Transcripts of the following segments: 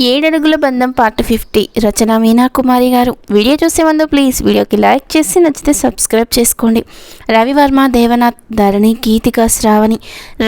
ఏడడుగుల బంధం part fifty. Rachana Meena Kumari గారు. Video చూసే ముందు ప్లీజ్ వీడియోకి లైక్ చేసి నచ్చితే సబ్స్క్రైబ్ చేసుకోండి. రవివర్మ దేవనాథ్ ధరణి గీతిక శ్రావణి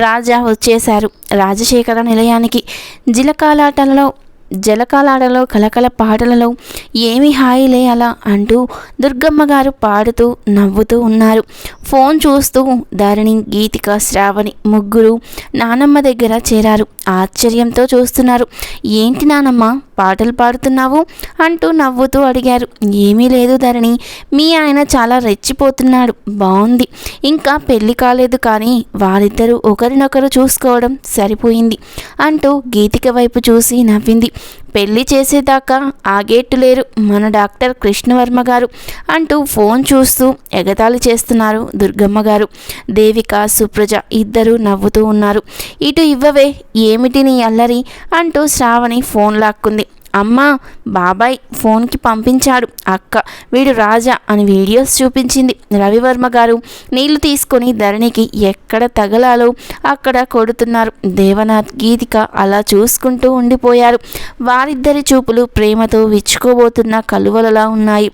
రాజా వచ్చేశారు. రాజశేఖర నిలయానికి. జిలకాలాటలలో జలకాలాడలో కలకల పాటలలో ఏమి హాయిలే అలా అంటూ దుర్గమ్మ గారు పాడుతూ నవ్వుతూ ఉన్నారు. ఫోన్ చూస్తూ ధరణి గీతిక శ్రావణి ముగ్గురు నానమ్మ దగ్గర చేరారు. ఆశ్చర్యంతో చూస్తున్నారు. ఏంటి నానమ్మ పాటలు పాడుతున్నావు? అంటూ నవ్వుతూ అడిగారు. ఏమీ లేదు ధరణి మీ ఆయన చాలా రెచ్చిపోతున్నాడు. బాగుంది ఇంకా పెళ్ళి కాలేదు కానీ వారిద్దరూ ఒకరినొకరు చూసుకోవడం సరిపోయింది అంటూ గీతిక వైపు చూసి నవ్వింది. పెళ్ళి చేసేదాకా ఆగేట్టు లేరు. మన డాక్టర్ కృష్ణవర్మ గారు అంటూ ఫోన్ చూస్తూ ఎగతాళి చేస్తున్నారు దుర్గమ్మ గారు. దేవిక సుప్రజ ఇద్దరూ నవ్వుతూ ఉన్నారు. ఇటు ఇవ్వవే ఏమిటి నీ అల్లరి? అంటూ శ్రావణి ఫోన్ లాక్కుంది. అమ్మ బాబాయ్ ఫోన్కి పంపించాడు. అక్క వీడు రాజా అని వీడియోస్ చూపించింది రవివర్మ గారు. నీళ్ళు తీసుకొని ధరణికి ఎక్కడ తగలాలో అక్కడ కొడుతున్నారు. దేవనాథ్ గీతిక అలా చూసుకుంటూ ఉండిపోయారు. వారిద్దరి చూపులు ప్రేమతో విచ్చుకోబోతున్న కలువలలా ఉన్నాయి.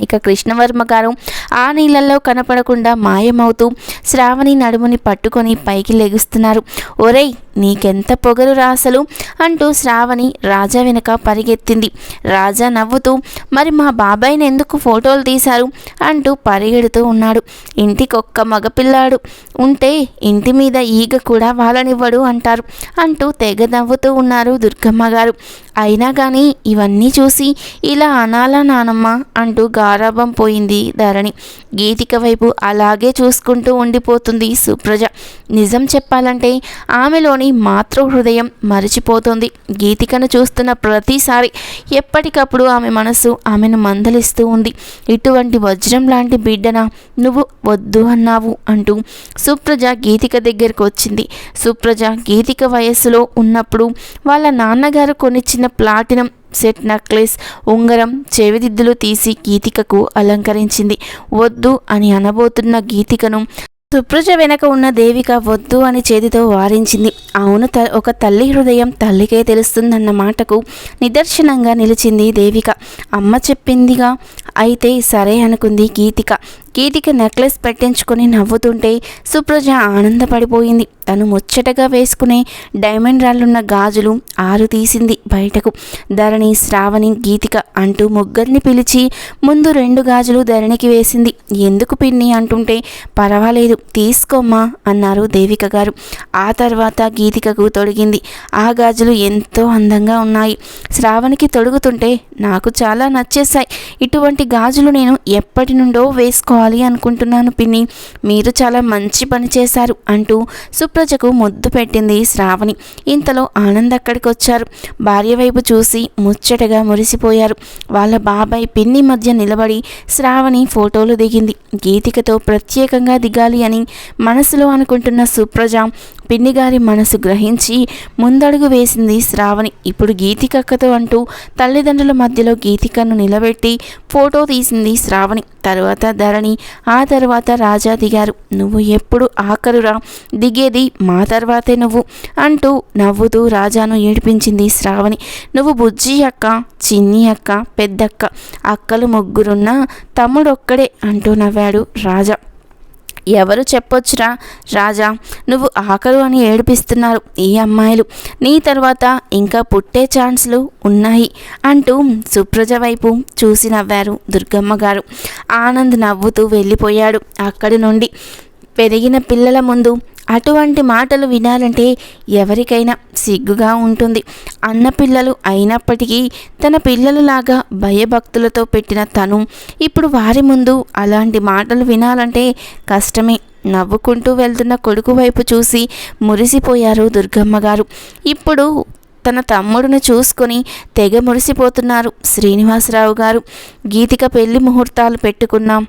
ఇక కృష్ణవర్మ గారు ఆ నీళ్ళల్లో కనపడకుండా మాయమవుతూ శ్రావణి నడుముని పట్టుకొని పైకి లెగుస్తున్నారు. ఒరేయ్ నీకెంత పొగరు రాసలు అంటూ శ్రావణి రాజా వెనుక పరిగెత్తింది. రాజా నవ్వుతూ మరి మా బాబాయ్ని ఎందుకు ఫోటోలు తీశారు? అంటూ పరిగెడుతూ ఉన్నాడు. ఇంటికొక్క మగపిల్లాడు ఉంటే ఇంటి మీద ఈగ కూడా వాళ్ళనివ్వడు అంటారు అంటూ తెగ నవ్వుతూ ఉన్నారు దుర్గమ్మ గారు. అయినా కానీ ఇవన్నీ చూసి ఇలా అనాలా నానమ్మ అంటూ గారాభం పోయింది ధరణి. గీతిక వైపు అలాగే చూసుకుంటూ ఉండిపోతుంది సుప్రజ. నిజం చెప్పాలంటే ఆమెలోని మాతృ హృదయం మరిచిపోతుంది. గీతికను చూస్తున్న ప్రతిసారి ఎప్పటికప్పుడు ఆమె మనసు ఆమెను మందలిస్తూ ఉంది. ఇటువంటి వజ్రం లాంటి బిడ్డన నువ్వు వద్దు అన్నావు అంటూ సుప్రజ గీతిక దగ్గరకు వచ్చింది. సుప్రజ గీతిక వయస్సులో ఉన్నప్పుడు వాళ్ళ నాన్నగారు కొనిచ్చిన ప్లాటినం సెట్ నక్లెస్ ఉంగరం చెవిదిద్దులు తీసి గీతికకు అలంకరించింది. వద్దు అని అనబోతున్న గీతికను సుప్రజ వెనక ఉన్న దేవిక వద్దు అని చేతితో వారించింది. అవును త ఒక తల్లి హృదయం తల్లికే తెలుస్తుందన్న మాటకు నిదర్శనంగా నిలిచింది దేవిక. అమ్మ చెప్పిందిగా అయితే సరే అనుకుంది గీతిక. గీతిక నెక్లెస్ పెట్టించుకొని నవ్వుతుంటే సుప్రజ ఆనందపడిపోయింది. తను ముచ్చటగా వేసుకునే డైమండ్ రాళ్ళున్న గాజులు ఆరు తీసింది బయటకు. ధరణి శ్రావణి గీతిక అంటూ ముగ్గురిని పిలిచి ముందు రెండు గాజులు ధరణికి వేసింది. ఎందుకు పిన్ని అంటుంటే పర్వాలేదు తీసుకోమ్మా అన్నారు దేవిక గారు. ఆ తర్వాత గీతికకు తొడిగింది. ఆ గాజులు ఎంతో అందంగా ఉన్నాయి. శ్రావణికి తొడుగుతుంటే నాకు చాలా నచ్చేశాయి. ఇటువంటి గాజులు నేను ఎప్పటి నుండో వేసుకోవాలి అనుకుంటున్నాను పిన్ని. మీరు చాలా మంచి పని చేశారు అంటూ సుప్రజకు ముద్దు పెట్టింది శ్రావణి. ఇంతలో ఆనంద్ అక్కడికి వచ్చారు. భార్య వైపు చూసి ముచ్చటగా మురిసిపోయారు. వాళ్ళ బాబాయ్ పిన్ని మధ్య నిలబడి శ్రావణి ఫోటోలు దిగింది. గీతికతో ప్రత్యేకంగా దిగాలి అని మనసులో అనుకుంటున్న సుప్రజ పిన్నిగారి మనసు గ్రహించి ముందడుగు వేసింది శ్రావణి. ఇప్పుడు గీతికక్కతో అంటూ తల్లిదండ్రుల మధ్యలో గీతికను నిలబెట్టి ఫోటో తీసింది శ్రావణి. తరువాత ధరణి ఆ తర్వాత రాజా దిగారు. నువ్వు ఎప్పుడు ఆఖరురా? దిగేది మా తర్వాతే నువ్వు అంటూ నవ్వుతూ రాజాను ఏడిపించింది శ్రావణి. నువ్వు బుజ్జి అక్క చిన్ని అక్క పెద్దక్క అక్కలు ముగ్గురున్న తమ్ముడొక్కడే అంటూ నవ్వాడు రాజా. ఎవరు చెప్పొచ్చురా? రాజా నువ్వు ఆకలు అని ఏడిపిస్తున్నారు ఈ అమ్మాయిలు. నీ తర్వాత ఇంకా పుట్టే ఛాన్స్లు ఉన్నాయి అంటూ సుప్రజ వైపు చూసి నవ్వారు దుర్గమ్మ గారు ఆనంద్ నవ్వుతూ వెళ్ళిపోయాడు అక్కడి నుండి. పెరిగిన పిల్లల ముందు అటువంటి మాటలు వినాలంటే ఎవరికైనా సిగ్గుగా ఉంటుంది. అన్న పిల్లలు అయినప్పటికీ తన పిల్లలలాగా భయభక్తులతో పెట్టిన తను ఇప్పుడు వారి ముందు అలాంటి మాటలు వినాలంటే కష్టమే. నవ్వుకుంటూ వెళ్తున్న కొడుకు వైపు చూసి మురిసిపోయారు దుర్గమ్మ గారు. ఇప్పుడు తన తమ్ముడును చూసుకొని తెగ మురిసిపోతున్నారు శ్రీనివాసరావు గారు. గీతిక పెళ్ళి ముహూర్తాలు పెట్టుకున్నాం.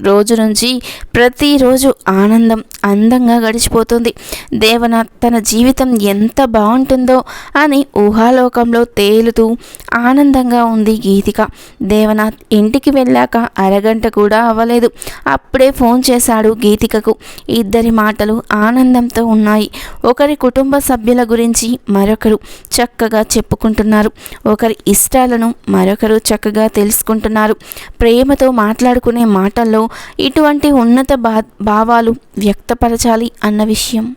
రోజు నుంచి ప్రతిరోజు ఆనందం అందంగా గడిచిపోతుంది. దేవనాథ్ తన జీవితం ఎంత బాగుంటుందో అని ఊహాలోకంలో తేలుతూ ఆనందంగా ఉంది గీతిక. దేవనాథ్ ఇంటికి వెళ్ళాక అరగంట కూడా అవ్వలేదు. అప్పుడే ఫోన్ చేశాడు గీతికకు. ఇద్దరి మాటలు ఆనందంతో ఉన్నాయి. ఒకరి కుటుంబ సభ్యుల గురించి మరొకరు చక్కగా చెప్పుకుంటున్నారు. ఒకరి ఇష్టాలను మరొకరు చక్కగా తెలుసుకుంటున్నారు. ప్రేమతో మాట్లాడుకునే మాటల్లో ఇటువంటి ఉన్నత బా భావాలు వ్యక్తపరచాలి అన్న విషయం.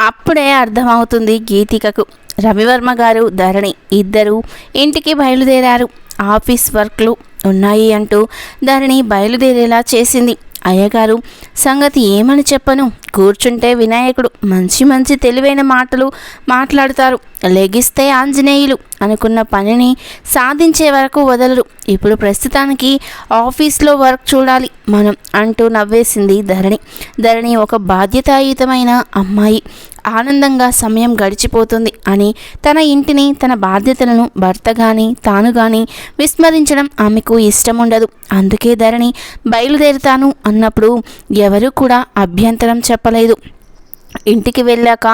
అప్పుడే అర్థమవుతుంది గీతికకు. రవివర్మ గారు ధరణి. ఇద్దరు ఇంటికి బయలుదేరారు. ఆఫీస్ వర్క్లు ఉన్నాయి అంటూ ధరణి బయలుదేరేలా చేసింది. అయ్యగారు సంగతి ఏమని చెప్పను? కూర్చుంటే వినాయకుడు మంచి మంచి తెలివైన మాటలు మాట్లాడుతారు. లెగిస్తే ఆంజనేయులు అనుకున్న పనిని సాధించే వరకు వదలరు. ఇప్పుడు ప్రస్తుతానికి ఆఫీస్లో వర్క్ చూడాలి మనం అంటూ నవ్వేసింది ధరణి. ధరణి ఒక బాధ్యతాయుతమైన అమ్మాయి. ఆనందంగా సమయం గడిచిపోతుంది అని తన ఇంటిని తన బాధ్యతలను భర్త కానీ తాను కానీ విస్మరించడం ఆమెకు ఇష్టం ఉండదు అందుకే ధరణి బయలుదేరుతాను అన్నప్పుడు ఎవరూ కూడా అభ్యంతరం చెప్పలేదు. ఇంటికి వెళ్ళాక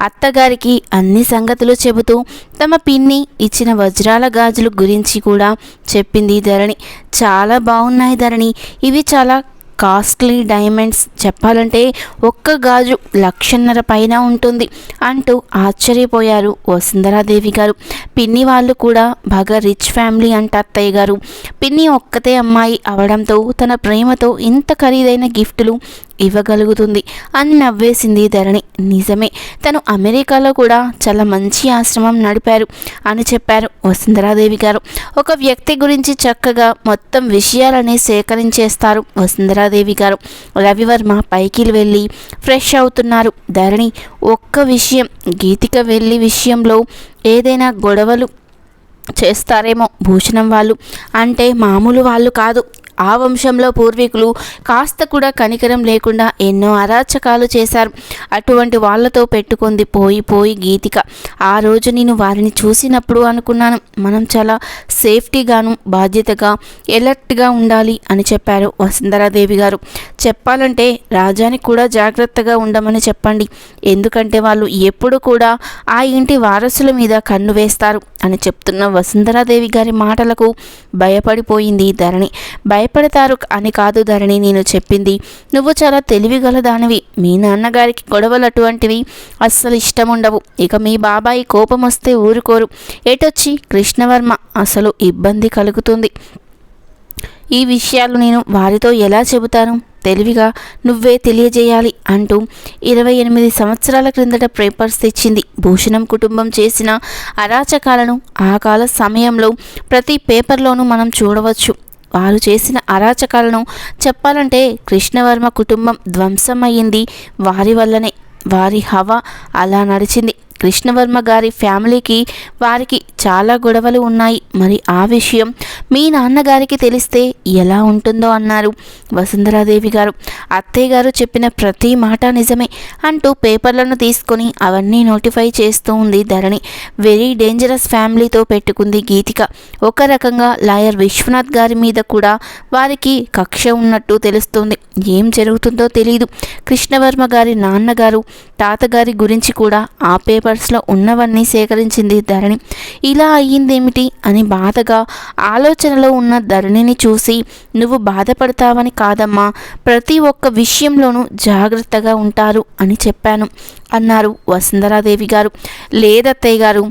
అత్తగారికి అన్ని సంగతులు చెబుతూ తమ పిన్ని ఇచ్చిన వజ్రాల గాజులు గురించి కూడా చెప్పింది ధరణి. చాలా బాగున్నాయి ధరణి. ఇవి చాలా కాస్ట్లీ డైమండ్స్. చెప్పాలంటే ఒక్క గాజు లక్షన్నర పైన ఉంటుంది అంటూ ఆశ్చర్యపోయారు వసుంధరాదేవి గారు. పిన్ని వాళ్ళు కూడా బాగా రిచ్ ఫ్యామిలీ అంట అత్తయ్య గారు. పిన్ని ఒక్కతే అమ్మాయి అవడంతో తన ప్రేమతో ఇంత ఖరీదైన గిఫ్టులు ఇవ్వగలుగుతుంది. అని నవ్వేసింది ధరణి. నిజమే తను అమెరికాలో కూడా చాలా మంచి ఆశ్రమం నడిపారు అని చెప్పారు వసుంధరాదేవి గారు. ఒక వ్యక్తి గురించి చక్కగా మొత్తం విషయాలని సేకరించేస్తారు వసుంధరాదేవి గారు. రవివర్మ పైకి వెళ్ళి ఫ్రెష్ అవుతున్నారు. ధరణి ఒక్క విషయం గీతిక వెళ్ళి విషయంలో ఏదైనా గొడవలు చేస్తారేమో భూషణం వాళ్ళు. అంటే మామూలు వాళ్ళు కాదు ఆ వంశంలో పూర్వీకులు కాస్త కూడా కనికరం లేకుండా ఎన్నో అరాచకాలు చేశారు. అటువంటి వాళ్ళతో పెట్టుకుంది పోయి పోయి గీతిక. ఆ రోజు నేను వారిని చూసినప్పుడు అనుకున్నాను మనం చాలా సేఫ్టీగాను బాధ్యతగా ఎలర్ట్గా ఉండాలి అని చెప్పారు వసుంధరాదేవి గారు. చెప్పాలంటే రాజానికి కూడా జాగ్రత్తగా ఉండమని చెప్పండి. ఎందుకంటే వాళ్ళు ఎప్పుడు కూడా ఆ ఇంటి వారసుల మీద కన్ను వేస్తారు. అని చెప్తున్న వసుంధరాదేవి గారి మాటలకు భయపడిపోయింది ధరణి. భయపడతారు అని కాదు ధరణి నేను చెప్పింది. నువ్వు చాలా తెలివిగల దానివి. మీ నాన్నగారికి గొడవలు అటువంటివి అస్సలు ఇష్టం ఉండవు ఇక మీ బాబాయి కోపం వస్తే ఊరుకోరు. ఏటొచ్చి కృష్ణవర్మ అసలు ఇబ్బంది కలుగుతుంది. ఈ విషయాలు నేను వారితో ఎలా చెబుతాను? తెలివిగా నువ్వే తెలియజేయాలి అంటూ ఇరవై ఎనిమిది సంవత్సరాల క్రిందట పేపర్స్ తెచ్చింది. భూషణం కుటుంబం చేసిన అరాచకాలను ఆ కాల సమయంలో ప్రతి పేపర్లోనూ మనం చూడవచ్చు. వారు చేసిన అరాచకాలను చెప్పాలంటే కృష్ణవర్మ కుటుంబం ధ్వంసమయ్యింది. వారి వల్లనే వారి హవా అలా నడిచింది. కృష్ణవర్మ గారి ఫ్యామిలీకి వారికి చాలా గొడవలు ఉన్నాయి. మరి ఆ విషయం మీ నాన్నగారికి తెలిస్తే ఎలా ఉంటుందో అన్నారు వసుంధరాదేవి గారు. అత్తయ్య గారు చెప్పిన ప్రతి మాట నిజమే అంటూ పేపర్లను తీసుకొని అవన్నీ నోటిఫై చేస్తూ ఉంది ధరణి. వెరీ డేంజరస్ ఫ్యామిలీతో పెట్టుకుంది గీతిక. ఒక రకంగా లాయర్ విశ్వనాథ్ గారి మీద కూడా వారికి కక్ష ఉన్నట్టు తెలుస్తుంది. ఏం జరుగుతుందో తెలియదు కృష్ణవర్మ గారి నాన్నగారు తాతగారి గురించి కూడా ఆ పేపర్ పర్స్లో ఉన్నవన్నీ సేకరించింది ధరణి. ఇలా అయ్యిందేమిటి? అని బాధగా ఆలోచనలో ఉన్న ధరణిని చూసి నువ్వు బాధపడతావని కాదమ్మా ప్రతి ఒక్క విషయంలోనూ జాగ్రత్తగా ఉంటారు అని చెప్పాను అన్నారు వసుంధరాదేవి గారు. లేదత్తయ్య గారు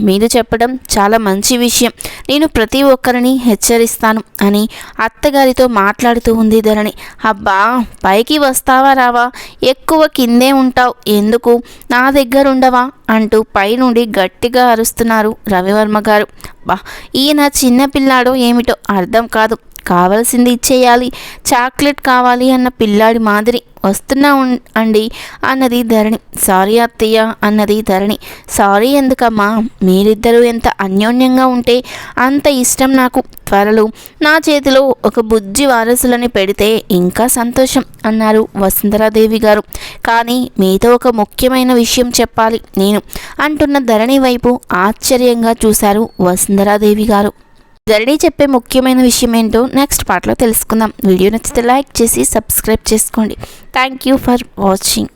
మీరు చెప్పడం చాలా మంచి విషయం. నేను ప్రతి ఒక్కరిని హెచ్చరిస్తాను అని అత్తగారితో మాట్లాడుతూ ఉంది ధరణి. అబ్బా పైకి వస్తావా రావా? ఎక్కువ కిందే ఉంటావు. ఎందుకు? నా దగ్గర ఉండవా అంటూ పైనుండి గట్టిగా అరుస్తున్నారు రవివర్మ గారు. బా ఈయన చిన్నపిల్లాడో ఏమిటో అర్థం కాదు. కావలసింది ఇచ్చేయాలి. చాక్లెట్ కావాలి అన్న పిల్లాడి మాదిరి వస్తున్నా అండి అన్నది ధరణి. సారీ అత్తయ్య అన్నది ధరణి. సారీ ఎందుకమ్మా? మీరిద్దరూ ఎంత అన్యోన్యంగా ఉంటే అంత ఇష్టం నాకు. త్వరలో నా చేతిలో ఒక బుజ్జి వారసులని పెడితే ఇంకా సంతోషం అన్నారు వసుంధరాదేవి గారు. కానీ మీతో ఒక ముఖ్యమైన విషయం చెప్పాలి. నేను అంటున్న ధరణి వైపు ఆశ్చర్యంగా చూశారు వసుంధరాదేవి గారు. ధరణి చెప్పే ముఖ్యమైన విషయం ఏంటో నెక్స్ట్ పార్ట్లో తెలుసుకుందాం. వీడియో నచ్చితే లైక్ చేసి సబ్స్క్రైబ్ చేసుకోండి. Thank you for watching